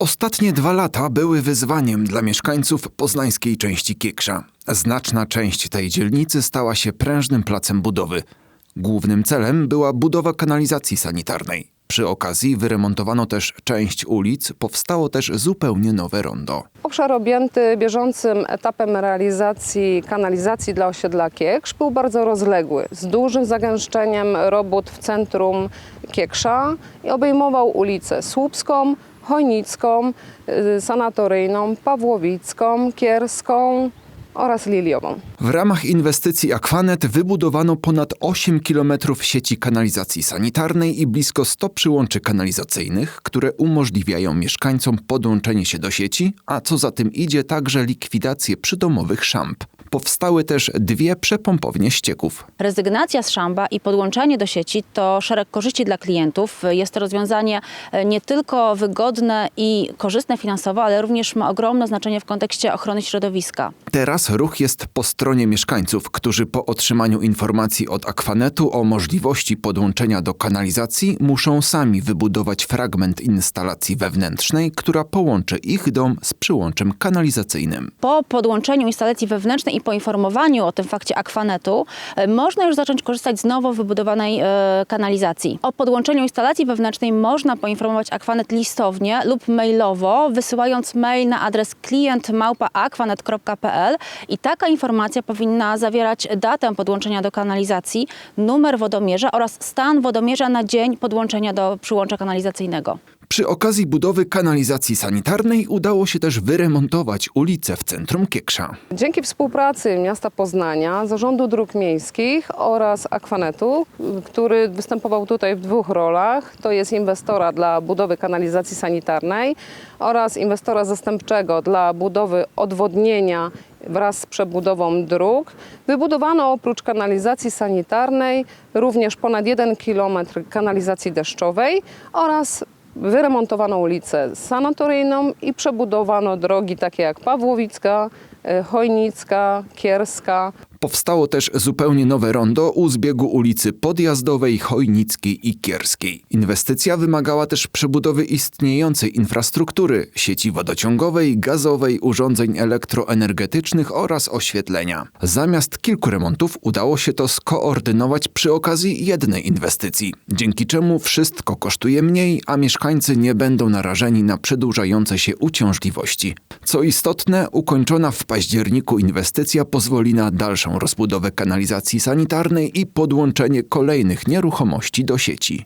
Ostatnie dwa lata były wyzwaniem dla mieszkańców poznańskiej części Kieksza. Znaczna część tej dzielnicy stała się prężnym placem budowy. Głównym celem była budowa kanalizacji sanitarnej. Przy okazji wyremontowano też część ulic, powstało też zupełnie nowe rondo. Obszar objęty bieżącym etapem realizacji kanalizacji dla osiedla Kieksz był bardzo rozległy, z dużym zagęszczeniem robót w centrum Kieksza i obejmował ulicę Słupską, Chojnicką, y, Sanatoryjną, Pawłowicką, Kierską oraz Liliową. W ramach inwestycji Aquanet wybudowano ponad 8 km sieci kanalizacji sanitarnej i blisko 100 przyłączy kanalizacyjnych, które umożliwiają mieszkańcom podłączenie się do sieci, a co za tym idzie także likwidację przydomowych szamp. Powstały też dwie przepompownie ścieków. Rezygnacja z szamba i podłączenie do sieci to szereg korzyści dla klientów. Jest to rozwiązanie e, nie tylko wygodne i korzystne finansowo, ale również ma ogromne znaczenie w kontekście ochrony środowiska. Teraz ruch jest po stronie mieszkańców, którzy po otrzymaniu informacji od Aquanetu o możliwości podłączenia do kanalizacji muszą sami wybudować fragment instalacji wewnętrznej, która połączy ich dom z przyłączem kanalizacyjnym. Po podłączeniu instalacji wewnętrznej i poinformowaniu o tym fakcie Aquanetu e, można już zacząć korzystać z nowo wybudowanej e, kanalizacji. O podłączeniu instalacji wewnętrznej można poinformować Aquanet listownie lub mailowo, wysyłając mail na adres klient.aquanet.pl i taka informacja powinna zawierać datę podłączenia do kanalizacji, numer wodomierza oraz stan wodomierza na dzień podłączenia do przyłącza kanalizacyjnego. Przy okazji budowy kanalizacji sanitarnej udało się też wyremontować ulice w centrum Kieksza. Dzięki współpracy miasta Poznania, Zarządu Dróg Miejskich oraz Aquanetu, który występował tutaj w dwóch rolach, to jest inwestora dla budowy kanalizacji sanitarnej oraz inwestora zastępczego dla budowy odwodnienia wraz z przebudową dróg, wybudowano oprócz kanalizacji sanitarnej również ponad 1 km kanalizacji deszczowej oraz Wyremontowano ulicę Sanatoryjną i przebudowano drogi takie jak Pawłowicka, y, Chojnicka, Kierska. Powstało też zupełnie nowe rondo u zbiegu ulicy Podjazdowej, Chojnickiej i Kierskiej. Inwestycja wymagała też przebudowy istniejącej infrastruktury, sieci wodociągowej, gazowej, urządzeń elektroenergetycznych oraz oświetlenia. Zamiast kilku remontów udało się to skoordynować przy okazji jednej inwestycji, dzięki czemu wszystko kosztuje mniej, a mieszkańcy nie będą narażeni na przedłużające się uciążliwości. Co istotne, ukończona w październiku inwestycja pozwoli na dalszą rozbudowę kanalizacji sanitarnej i podłączenie kolejnych nieruchomości do sieci.